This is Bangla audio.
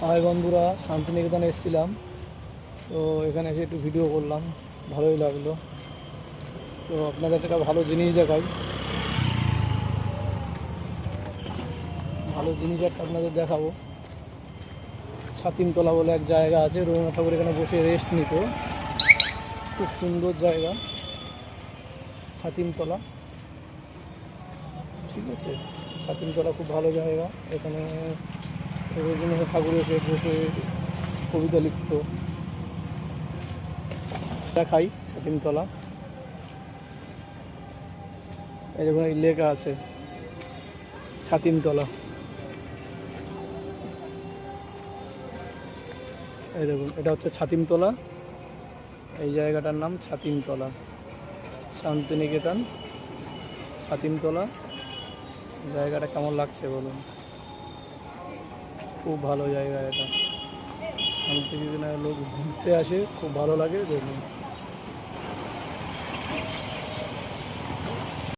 হাই বন্ধুরা, শান্তিনিকেতনে এসেছিলাম। তো এখানে এসে একটু ভিডিও করলাম, ভালোই লাগল। তো আপনাদের একটা ভালো জিনিস দেখাই। ভালো জিনিস একটা আপনাদের দেখাবো। ছাতিমতলা বলে এক জায়গা আছে, রবীন্দ্রনাথ ঠাকুর এখানে বসে রেস্ট নিত। খুব সুন্দর জায়গা ছাতিমতলা ঠিক আছে ছাতিমতলা খুব ভালো জায়গা। এখানে রবীন্দ্রনাথ ঠাকুর এসে বসে কবিতা লিখত। দেখাই ছাতিমতলা এই দেখুন, এই লেখা আছে, ছাতিমতলা। এই দেখুন, এটা হচ্ছে ছাতিমতলা। এই জায়গাটার নাম ছাতিমতলা। শান্তিনিকেতন, ছাতিমতলা। জায়গাটা কেমন লাগছে বলুন? খুব ভালো জায়গা এটা। শান্তিনিকেতনের লোক ঘুরতে আসে খুব ভালো লাগে দেখুন।